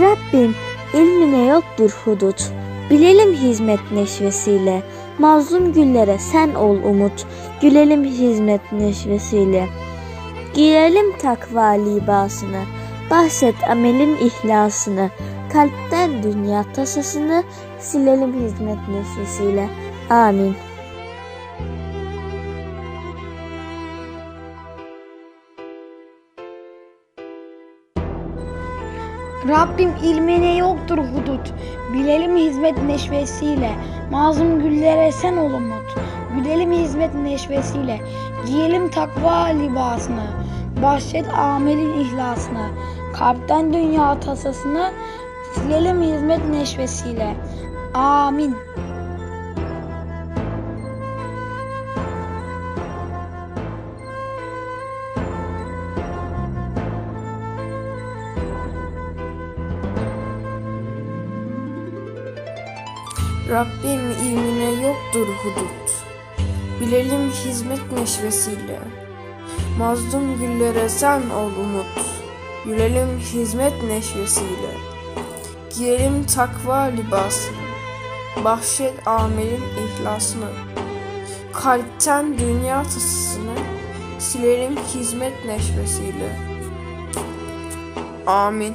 Rabbim ilmine yoktur hudut. Bilelim hizmet neşvesiyle. Mazlum güllere sen ol umut. Gülelim hizmet neşvesiyle. Giyelim takva libasını. Bahset amelin ihlasını. Kalpten dünya tasasını silelim hizmet neşvesiyle. Amin. Rabbim ilmine yoktur hudut. Bilelim hizmet neşvesiyle. Mazlum güllere sen ol umut. Gülelim hizmet neşvesiyle. Giyelim takva libasını. Bahşet amelin ihlasını. Kalpten dünya tasasını. Silelim hizmet neşvesiyle. Amin. Rabbim ilmine yoktur hudut. Bilelim hizmet neşvesiyle. Mazlum güllere sen ol umut. Gülelim hizmet neşvesiyle. Giyelim takva libasını. Bahşet amelin ihlasını. Kalpten dünya tasasını. Silerim hizmet neşvesiyle. Amin.